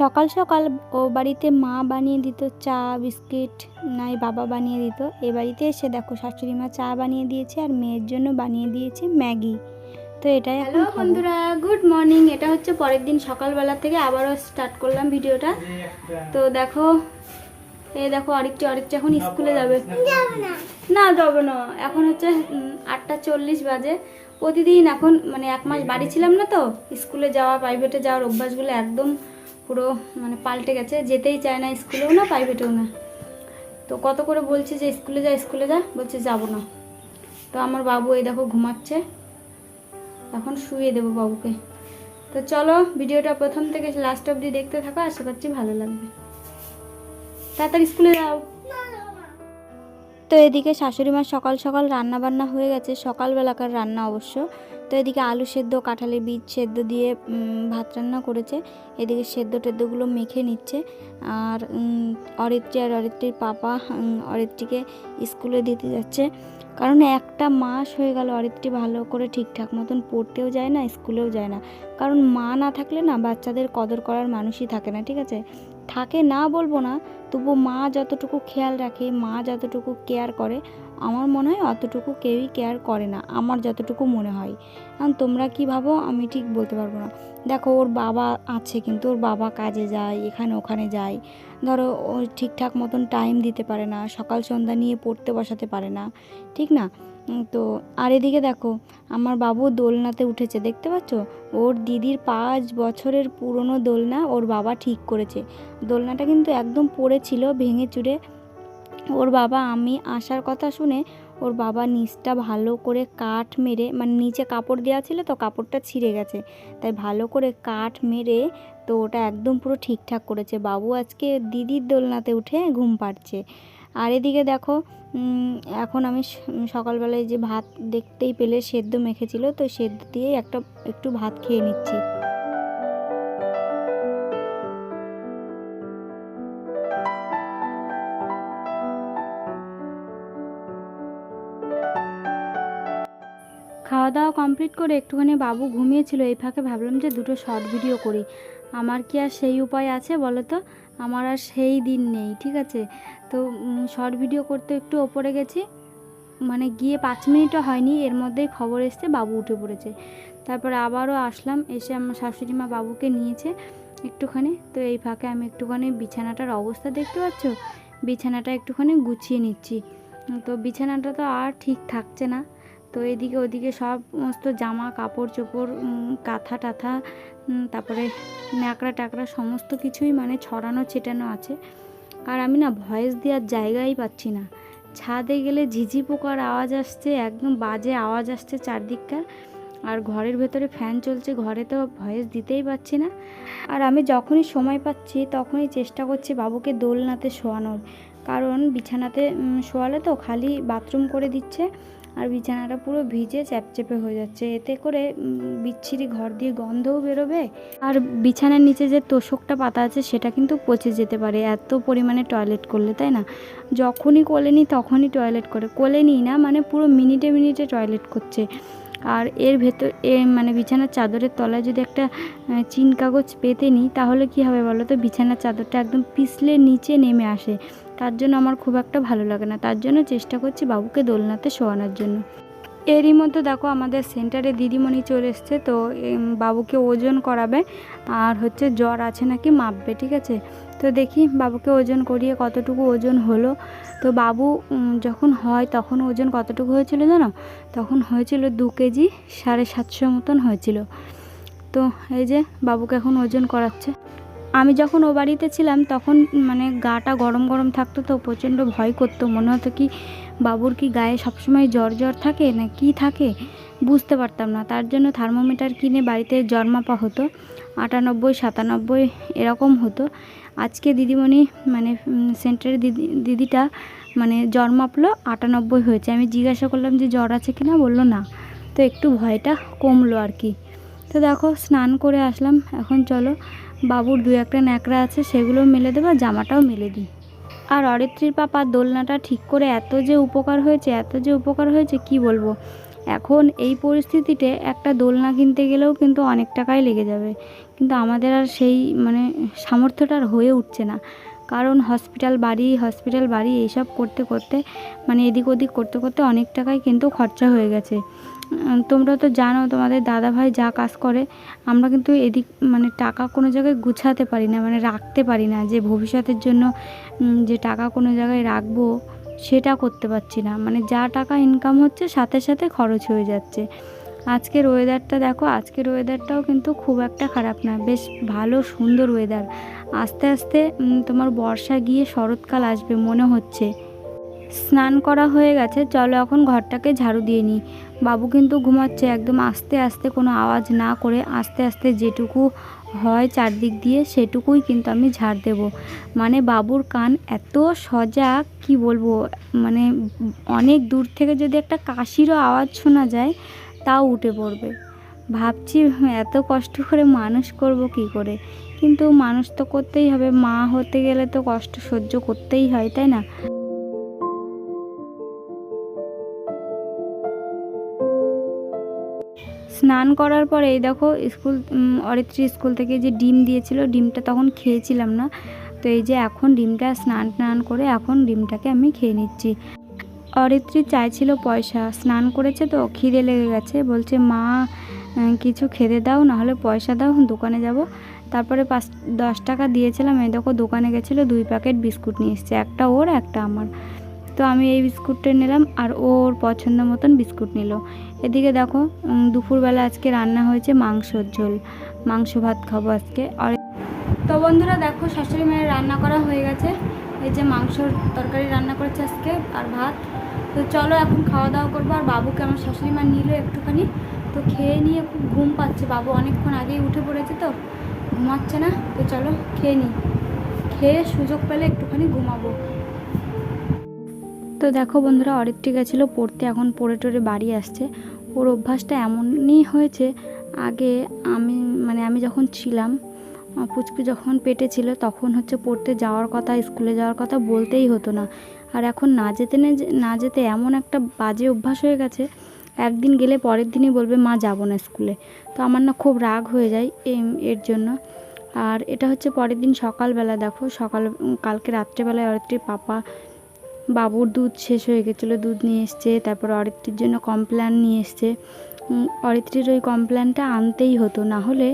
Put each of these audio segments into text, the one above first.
সকাল সকাল ও বাড়িতে মা বানিয়ে দিত চা বিস্কিট নাই বাবা বানিয়ে দিত। এ বাড়িতে এসে দেখো শাশুড়ি মা চা বানিয়ে দিয়েছে আর মেয়ের জন্য বানিয়ে দিয়েছে ম্যাগি। তো এটাই হ্যালো বন্ধুরা গুড মর্নিং। এটা হচ্ছে পরের দিন সকালবেলা থেকে আবারও স্টার্ট করলাম ভিডিওটা। তো দেখো এই দেখো অরিকটি অরিকটি এখন স্কুলে যাবে। না যাবে না। এখন হচ্ছে আটটা চল্লিশ বাজে। প্রতিদিন এখন মানে এক মাস বাড়ি ছিলাম না তো স্কুলে যাওয়া প্রাইভেটে যাওয়ার অভ্যাসগুলো একদম পুরো মানে পাল্টে গেছে, যেতেই চায় না স্কুলেও না প্রাইভেটেও না। তো কত করে বলছি যে স্কুলে যা স্কুলে যা, বলছে যাব না। তো আমার বাবু এই দেখো ঘুমাচ্ছে, এখন শুয়ে দেবো বাবুকে। তো চলো ভিডিওটা প্রথম থেকে লাস্ট অবধি দেখতে থাকো, আশা করছি ভালো লাগবে। তাড়াতাড়ি স্কুলে যাও। তো এদিকে শাশুড়ি মার সকাল সকাল রান্না বান্না হয়ে গেছে, সকালবেলাকার রান্না অবশ্য। তো এদিকে আলু সেদ্ধ, কাঁঠালের বীজ সেদ্ধ দিয়ে ভাত রান্না করেছে। এদিকে সেদ্ধ টেদ্ধগুলো মেখে নিচ্ছে। আর অরিত্রী আর অরিত্রীর পাপা অরিত্রীকে স্কুলে দিতে যাচ্ছে। কারণ একটা মাস হয়ে গেল অরিত্রী ভালো করে ঠিকঠাক মতন পড়তেও যায় না, স্কুলেও যায় না। কারণ মা না থাকলে না বাচ্চাদের কদর করার মানুষই থাকে না, ঠিক আছে? থাকে না বলব না, তবু মা যতটুকু খেয়াল রাখে, মা যতটুকু কেয়ার করে আমার মনে হয় অতটুকু কেউই কেয়ার করে না, আমার যতটুকু মনে হয়। কারণ তোমরা কি ভাবো, আমি ঠিক বলতে পারব না। দেখো, ওর বাবা আছে কিন্তু, ওর বাবা কাজে যায়, এখানে ওখানে যায়। ধরো, ও ঠিকঠাক মতন টাইম দিতে পারে না, সকাল সন্ধ্যা নিয়ে পড়তে বসাতে পারে না, ঠিক না? তো, আর এদিকে দেখো, আমার বাবু দোলনাতে উঠেছে, দেখতে পাচ্ছ? ওর দিদির পাঁচ বছরের পুরনো দোলনা ওর বাবা ঠিক করেছে। দোলনাটা কিন্তু একদম পড়েছিল ভেঙে চুরে ওর বাবা, আমি আসার কথা শুনে ওর বাবা নিচটা ভালো করে কাঠ মেরে মানে নিচে কাপড় দেওয়া ছিল তো কাপড়টা ছিঁড়ে গেছে। তাই ভালো করে কাঠ মেরে তো ওটা একদম পুরো ঠিকঠাক করেছে। বাবু আজকে দিদির দোলনাতে উঠে ঘুম পাড়ছে। আর এদিকে দেখো এখন আমি সকালবেলায় যে ভাত দেখতেই পেলে সেদ্ধ মেখেছিল, তো সেদ্ধ দিয়েই একটা, একটু ভাত খেয়ে নিচ্ছি। খাওয়া দাওয়া কমপ্লিট করে একটুখানি বাবু ঘুমিয়েছিল, এই ফাঁকে ভাবলাম যে দুটো শর্ট ভিডিও করি। আমার কি আর সেই উপায় আছে বলো তো? আমার আর সেই দিন নেই, ঠিক আছে? তো শর্ট ভিডিও করতে একটু ওপরে গেছি। মানে গিয়ে পাঁচ মিনিটও হয়নি, এর মধ্যেই খবর এসছে, বাবু উঠে পড়েছে। তারপরে আবারও আসলাম, এসে আমার শাশুড়ি মা বাবুকে নিয়েছে একটুখানি। তো এই ফাঁকে আমি একটুখানি বিছানাটার অবস্থা দেখতে পাচ্ছ? বিছানাটা একটুখানি গুছিয়ে নিচ্ছি। তো বিছানাটা তো আর ঠিক থাকছে না। তো এদিকে ওদিকে সমস্ত জামা, কাপড় চোপড় কাঁথা টাথা তারপরে ন্যাকড়া টাকড়া সমস্ত কিছুই মানে ছড়ানো, ছেটানো আছে। আর আমি না ভয়েস দেওয়ার জায়গাই পাচ্ছি না। ছাদে গেলে ঝিঝি পোকার আওয়াজ আসছে, একদম বাজে আওয়াজ আসছে চারদিককার। আর ঘরের ভেতরে ফ্যান চলছে, ঘরে তো ভয়েস দিতেই পাচ্ছি না। আর আমি যখনই সময় পাচ্ছি, তখনই চেষ্টা করছি বাবুকে দোলনাতে শোয়ানোর। কারণ বিছানাতে শোয়ালে তো খালি বাথরুম করে দিচ্ছে। আর বিছানাটা পুরো ভিজে চ্যাপচ্যাপে হয়ে যাচ্ছে। এতে করে বিচ্ছিরি ঘর দিয়ে গন্ধও বেরোবে। আর বিছানার নিচে যে তোষকটা পাতা আছে, সেটা কিন্তু পচে যেতে পারে। এত পরিমাণে টয়লেট করলে, তাই না? যখনই কোলে নিই, তখনই টয়লেট করে। কোলে নিই না মানে পুরো মিনিটে মিনিটে টয়লেট করছে। আর এর ভেতর, এ মানে বিছানার চাদরের তলায় যদি একটা চিন কাগজ পেতে নিই, তাহলে কি হবে বলো তো বিছানার চাদরটা একদম পিছলে নিচে নেমে আসে। তার জন্য আমার খুব একটা ভালো লাগে না। তার জন্য চেষ্টা করছি বাবুকে দোলনাতে শোয়ানোর জন্য। এরই মধ্যে দেখো আমাদের সেন্টারে দিদিমণি চলে এসছে, তো বাবুকে ওজন করাবে। আর হচ্ছে জ্বর আছে নাকি মাপবে, ঠিক আছে? তো দেখি বাবুকে ওজন করিয়ে কতটুকু ওজন হলো। তো বাবু যখন হয় তখন ওজন কতটুকু হয়েছিল জানো? তখন হয়েছিল দু কেজি সাড়ে সাতশো মতন হয়েছিল। তো এই যে বাবুকে এখন ওজন করাচ্ছে। আমি যখন ও বাড়িতে ছিলাম, তখন মানে গাটা গরম গরম থাকতো তো প্রচণ্ড ভয় করতো। মনে হতো কি, বাবুর কি গায়ে সবসময় জ্বর জ্বর থাকে? না কি থাকে? বুঝতে পারতাম না। তার জন্য থার্মোমিটার কিনে বাড়িতে জ্বর মাপা হতো। আটানব্বই, সাতানব্বই এরকম হতো। আজকে দিদিমণি মানে সেন্টারের দিদি, দিদিটা মানে জ্বর মাপলো আটানব্বই হয়েছে। আমি জিজ্ঞাসা করলাম যে, জ্বর আছে কি না বলল, না। তো একটু ভয়টা কমলো আর কি। তো দেখো, স্নান করে আসলাম। এখন চলো বাবুর দু একটা ন্যাকড়া আছে সেগুলো মেলে দেবো জামাটাও মেলে দিই। আর অরিত্রীর পাপা দোলনাটা ঠিক করে এত যে উপকার হয়েছে, এত যে উপকার হয়েছে, কি বলব? এখন এই পরিস্থিতিতে একটা দোলনা কিনতে গেলেও কিন্তু অনেক টাকাই লেগে যাবে। কিন্তু আমাদের আর সেই মানে সামর্থ্যটা আর হয়ে উঠছে না। কারণ হসপিটাল বাড়ি হসপিটাল বাড়ি, এইসব করতে করতে মানে এদিক ওদিক করতে করতে অনেক টাকাই কিন্তু খরচা হয়ে গেছে। তোমরা তো জানো তোমাদের দাদা ভাই যা কাজ করে, আমরা কিন্তু এদিক মানে টাকা কোনো জায়গায় গুছাতে পারি না মানে রাখতে পারি না যে ভবিষ্যতের জন্য যে টাকা কোনো জায়গায় রাখব সেটা করতে পারছি না। মানে যা টাকা ইনকাম হচ্ছে সাথে সাথে খরচ হয়ে যাচ্ছে। আজকের ওয়েদারটা দেখো, আজকের ওয়েদারটাও কিন্তু খুব একটা খারাপ না, বেশ ভালো সুন্দর ওয়েদার আস্তে আস্তে তোমার বর্ষা গিয়ে শরৎকাল আসবে মনে হচ্ছে। স্নান করা হয়ে গেছে, চলো এখন ঘরটাকে ঝাড়ু দিয়ে নিই। বাবু কিন্তু ঘুমাচ্ছে, একদম আস্তে আস্তে কোনো আওয়াজ না করে আস্তে আস্তে যেটুকু হয় চারদিক দিয়ে সেটুকুই কিন্তু আমি ঝাড় দেব। মানে বাবুর কান এত সজাগ, কি বলব মানে অনেক দূর থেকে যদি একটা কাশিরও আওয়াজ শোনা যায়, তাও উঠে পড়বে। ভাবছি এত কষ্ট করে মানুষ করব কি করে? কিন্তু মানুষ তো করতেই হবে, মা হতে গেলে তো কষ্ট সহ্য করতেই হয়, তাই না? স্নান করার পরে এই দেখো স্কুল অরিত্রী স্কুল থেকে যে ডিম দিয়েছিল, ডিমটা তখন খেয়েছিলাম না। তো এই যে এখন ডিমটা স্নান টান করে এখন ডিমটাকে আমি খেয়ে নিচ্ছি। অরিত্রী চাইছিল পয়সা, স্নান করেছে তো খিদে লেগে গেছে, বলছে, মা কিছু খেতে দাও, নাহলে পয়সা দাও, দোকানে যাব। তারপরে পাঁচ, দশ টাকা দিয়েছিলাম, এই দেখো দোকানে গেছিল, দুই প্যাকেট বিস্কুট নিয়ে এসছে, একটা ওর, একটা আমার। তো আমি এই বিস্কুটটা নিলাম, আর ওর পছন্দ মতন বিস্কুট নিল। এদিকে দেখো দুপুরবেলা আজকে রান্না হয়েছে মাংসর ঝোল। মাংস ভাত খাব আজকে। আর তো বন্ধুরা দেখো, শাশুড়ি মায়ের রান্না করা হয়ে গেছে। এই যে মাংসর তরকারি রান্না করেছে আজকে আর ভাত। তো চলো এখন খাওয়া দাওয়া করব। আর বাবুকে আমার শাশুড়ি মা নিল একটুখানি। তো খেয়ে নিয়ে খুব ঘুম পাচ্ছে। বাবু অনেকক্ষণ আগেই উঠে পড়েছে তো, ঘুমাচ্ছে না। তো চলো খেয়ে নিই। খেয়ে সুযোগ পেলে একটুখানি ঘুমাবো। তো দেখো বন্ধুরা অরিত্রি গেছিল পড়তে, এখন পড়ে টড়ে বাড়ি আসছে। ওর অভ্যাসটা এমনই হয়েছে, আগে আমি মানে আমি যখন ছিলাম পুচকু যখন পেটে ছিল, তখন হচ্ছে পড়তে যাওয়ার কথা, স্কুলে যাওয়ার কথা বলতেই হতো না। আর এখন না যেতে না যেতে এমন একটা বাজে অভ্যাস হয়ে গেছে, একদিন গেলে পরের দিনই বলবে, মা, যাব না স্কুলে। তো আমার না খুব রাগ হয়ে যায় এর জন্য। আর এটা হচ্ছে পরের দিন সকালবেলা, দেখো, সকাল কালকে রাত্রেবেলায় অরিত্রির পাপা বাবুর দুধ শেষ হয়ে গেছিল, দুধ নিয়ে এসছে, তারপর অরিত্রির জন্য কমপ্ল্যান নিয়ে এসছে। অরিত্রির ওই কমপ্ল্যানটা আনতেই হতো, না হলে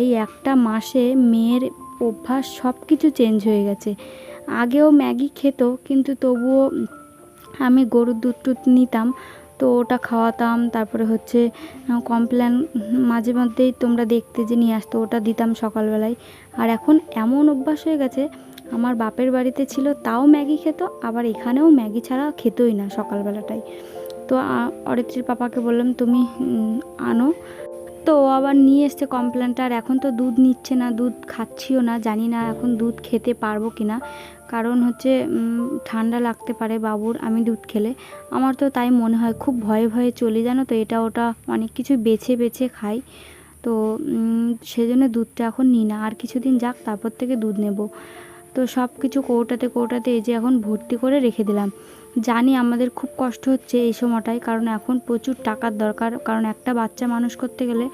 এই একটা মাসে মেয়ের অভ্যাস সব কিছু চেঞ্জ হয়ে গেছে। আগেও ম্যাগি খেত, কিন্তু তবুও আমি গরুর দুধ টুধ নিতাম, তো ওটা খাওয়াতাম, তারপরে হচ্ছে কমপ্ল্যান মাঝে মধ্যেই তোমরা দেখতে যে নিয়ে আসতো, ওটা দিতাম সকালবেলায়। আর এখন এমন অভ্যাস হয়ে গেছে আমার বাপের বাড়িতে ছিল, তাও ম্যাগি খেত, আবার এখানেও ম্যাগি ছাড়া খেতই না সকালবেলাটায় তো অরিত্রীর পাপাকে বললাম, তুমি আনো। তো আবার নিয়ে এসছে কমপ্লেনটা আর এখন তো দুধ নিচ্ছে না, দুধ খাচ্ছিও না, জানি না এখন দুধ খেতে পারব কি না কারণ হচ্ছে ঠান্ডা লাগতে পারে বাবুর, আমি দুধ খেলে। আমার তো তাই মনে হয়, খুব ভয়ে ভয়ে চলি, জানো তো, এটা ওটা অনেক কিছু বেছে বেছে খাই। তো সেজন্য দুধটা এখন নিই না, আর কিছুদিন যাক, তারপর থেকে দুধ নেব। তো সব কিছু কৌটাতে কৌটাতে এই যে এখন ভর্তি করে রেখে দিলাম। জানি আমাদের খুব কষ্ট হচ্ছে এই সময়টায়, কারণ এখন প্রচুর টাকার দরকার। কারণ একটা বাচ্চা মানুষ করতে গেলে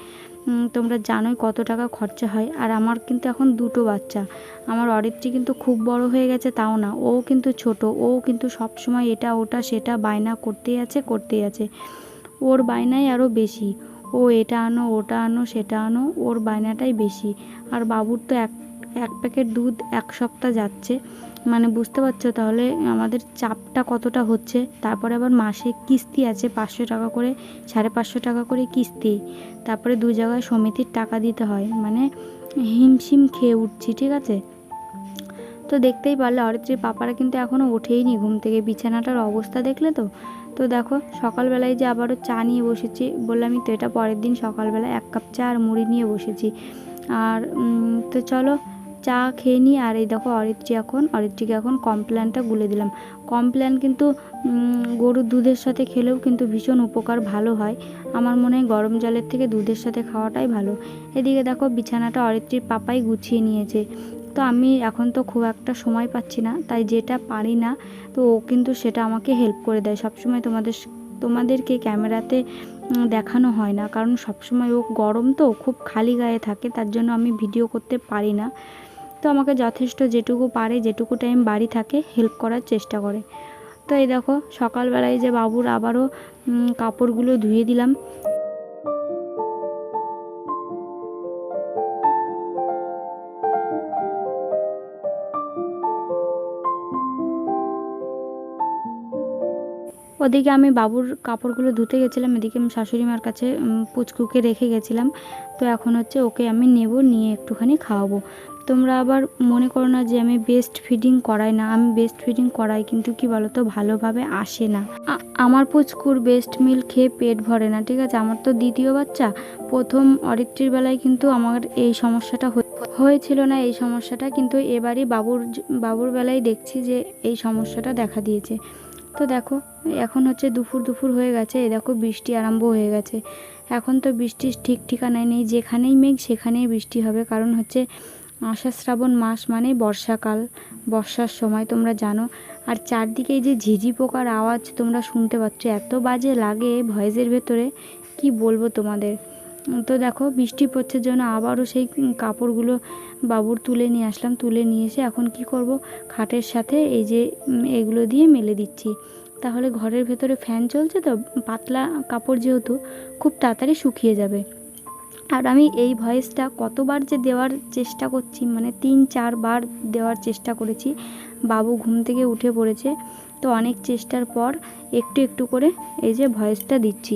তোমরা জানোই কত টাকা খরচা হয়। আর আমার কিন্তু এখন দুটো বাচ্চা। আমার অরিত্রী কিন্তু খুব বড় হয়ে গেছে, তাও না। ও কিন্তু ছোট। ও কিন্তু সব সময় এটা, ওটা, সেটা বায়না করতেই আছে করতেই আছে। ওর বায়নাই আরও বেশি। ও এটা আনো, ওটা আনো, সেটা আনো, ওর বায়নাটাই বেশি। আর বাবুর তো এক এক প্যাকেট দুধ এক সপ্তাহ যাচ্ছে। মানে বুঝতে পারছ? তাহলে আমাদের চাপটা কতটা হচ্ছে? তারপরে আবার মাসে কিস্তি আছে পাঁচশো টাকা করে, সাড়ে পাঁচশো টাকা করে কিস্তি। তারপরে দু জায়গায় সমিতির টাকা দিতে হয়। মানে হিমশিম খেয়ে উঠছি, ঠিক আছে? তো দেখতেই পারলে অরিত্রীর পাপারা কিন্তু এখনও ওঠেইনি ঘুম থেকে। বিছানাটার অবস্থা দেখলে তো? তো দেখো, সকালবেলায় যে আবারও চা নিয়ে বসেছি, বললামই তো এটা পরের দিন সকালবেলা এক কাপ চা আর মুড়ি নিয়ে বসেছি। আর তো চলো চা খেয়ে নিই আর এই দেখো অরিত্রী এখন, অরিত্রীকে এখন কমপ্ল্যানটা গুলে দিলাম। কমপ্ল্যান কিন্তু গরুর দুধের সাথে খেলেও কিন্তু ভীষণ উপকার, ভালো হয়। আমার মনে হয় গরম জলের থেকে দুধের সাথে খাওয়াটাই ভালো। এদিকে দেখো বিছানাটা অরিত্রীর পাপাই গুছিয়ে নিয়েছে। তো আমি এখন তো খুব একটা সময় পাচ্ছি না, তাই যেটা পারি না, তো ও কিন্তু সেটা আমাকে হেল্প করে দেয়। সবসময় তোমাদের তোমাদেরকে ক্যামেরাতে দেখানো হয় না। কারণ সবসময় ও গরম তো, খুব খালি গায়ে থাকে, তার জন্য আমি ভিডিও করতে পারি না। তো আমাকে যথেষ্ট যেটুকু পারে, যেটুকু টাইম বাড়ি থাকে হেল্প করার চেষ্টা করে। তো এই দেখো, সকালবেলায় যে বাবুর আবারও কাপড়গুলো ধুয়ে দিলাম। ওদিকে আমি বাবুর কাপড়গুলো ধুতে গেছিলাম, এদিকে আমি শাশুড়ি মার কাছে পুচকুকে রেখে গেছিলাম। তো এখন হচ্ছে ওকে আমি নেব, নিয়ে একটুখানি খাওয়াবো। তোমরা আবার মনে করো না যে আমি বেস্ট ফিডিং করাই না। আমি বেস্ট ফিডিং করাই, কিন্তু কি বলো তো ভালোভাবে আসে না। আমার পুচকুর বেস্ট মিল খেয়ে পেট ভরে না, ঠিক আছে? আমার তো দ্বিতীয় বাচ্চা। প্রথম অরিত্রির বেলায় কিন্তু আমার এই সমস্যাটা হয়ে- হয়েছিল না এই সমস্যাটা, কিন্তু এবারই বাবুর বাবুর বেলায় দেখছি যে এই সমস্যাটা দেখা দিয়েছে। তো দেখো, এখন হচ্ছে দুপুর দুপুর হয়ে গেছে এই দেখো বৃষ্টি আরম্ভ হয়ে গেছে। এখন তো বৃষ্টির ঠিক ঠিকানায় নেই, যেখানেই মেঘ সেখানেই বৃষ্টি হবে। কারণ হচ্ছে আষাঢ় শ্রাবণ মাস মানে বর্ষাকাল। বর্ষার সময় তোমরা জানো। আর চারদিকে যে ঝিঝি পোকার আওয়াজ তোমরা শুনতে পাচ্ছ, এত বাজে লাগে ভয়েসের ভেতরে। কি বলব তোমাদের? তো দেখো, বৃষ্টি পড়ছে জন্য আবারও সেই কাপড়গুলো বাবুর তুলে নিয়ে আসলাম। তুলে নিয়ে এসে এখন কি করব? খাটের সাথে এই যে এগুলো দিয়ে মেলে দিচ্ছি। তাহলে ঘরের ভেতরে ফ্যান চলছে তো? পাতলা কাপড় যেহেতু, খুব তাড়াতাড়ি শুকিয়ে যাবে। আর আমি এই ভয়েসটা কতবার যে দেওয়ার চেষ্টা করছি মানে তিন, চারবার দেওয়ার চেষ্টা করেছি। বাবু ঘুম থেকে উঠে পড়েছে, তো অনেক চেষ্টার পর একটু একটু করে এই যে ভয়েসটা দিচ্ছি।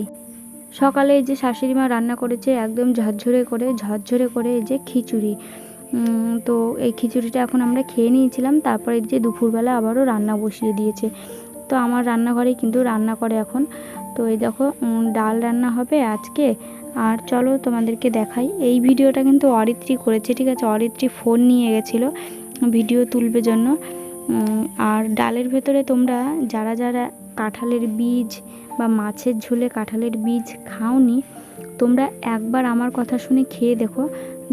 সকালে এই যে শাশুড়ি মা রান্না করেছে, একদম ঝরঝরে করে ঝরঝরে করে এই যে খিচুড়ি। তো এই খিচুড়িটা এখন আমরা খেয়ে নিয়েছিলাম, তারপরে যে দুপুরবেলা আবারও রান্না বসিয়ে দিয়েছে। তো আমার রান্নাঘরেই কিন্তু রান্না করে এখন। তো এই দেখো ডাল রান্না হবে আজকে। আর চলো তোমাদেরকে দেখাই। এই ভিডিওটা কিন্তু অরিত্রী করেছে, ঠিক আছে? অরিত্রী ফোন নিয়ে গেছিল ভিডিও তুলবে জন্য। আর ডালের ভেতরে তোমরা যারা যারা কাঁঠালের বীজ বা মাছের ঝোলে কাঁঠালের বীজ খাওনি, তোমরা একবার আমার কথা শুনে খেয়ে দেখো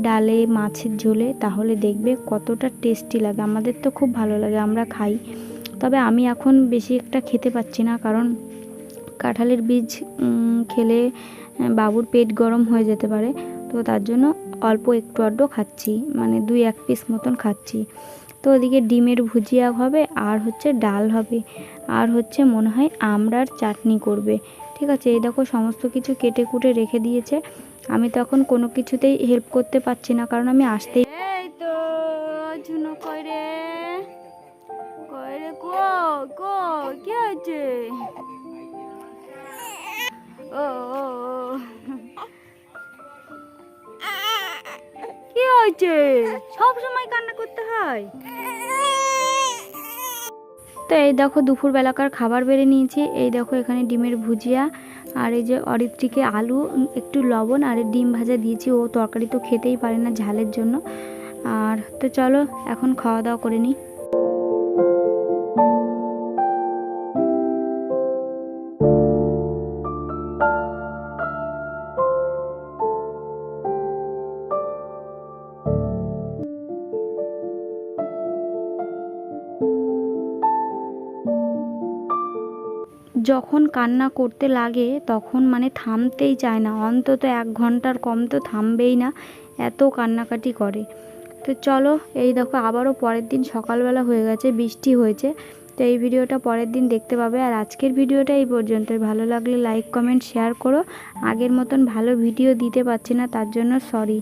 ডালে মাছের ঝোলে, তাহলে দেখবে কতটা টেস্টি লাগে। আমাদের তো খুব ভালো লাগে, আমরা খাই। তবে আমি এখন বেশি একটা খেতে পাচ্ছি না, কারণ কাঁঠালের বীজ খেলে বাবুর পেট গরম হয়ে যেতে পারে। তো তার জন্য অল্প একটু আড্ডো খাচ্ছি মানে দুই এক পিস মতন খাচ্ছি। তো ওদিকে ডিমের ভুজিয়া হবে আর হচ্ছে ডাল হবে। আর হচ্ছে মনে হয় আমড়ার চাটনি করবে। ঠিক আছে এই দেখো সমস্ত কিছু কেটে কুটে রেখে দিয়েছে। আমি তখন কোনো কিছুতেই হেল্প করতে পারছি না কারণ আমি আসতেই তো হয়েছে? ও ও, কি হয়েছে? সব সময় কান্না করতে হয়। তো এই দেখো দুপুর বেলাকার খাবার বেড়ে নিয়েছি। এই দেখো এখানে ডিমের ভুজিয়া আর এই যে অরিত্রীকে আলু, একটু লবণ আর ডিম ভাজা দিয়েছি। ও তরকারি তো খেতেই পারে না ঝালের জন্য। আর তো চলো, এখন খাওয়া দাওয়া করে নিই। যখন কান্না করতে লাগে, তখন মানে থামতেই চায় না। অন্তত এক ঘণ্টার কম তো থামবেই না, এত কান্নাকাটি করে। তো চলো, এই দেখো, আবারও পরের দিন সকালবেলা হয়ে গেছে, বৃষ্টি হয়েছে। তো এই ভিডিওটা পরের দিন দেখতে পাবে। আর আজকের ভিডিওটা এই পর্যন্ত ভালো লাগলে লাইক কমেন্ট শেয়ার করো। আগের মতন ভালো ভিডিও দিতে পারছি না, তার জন্য সরি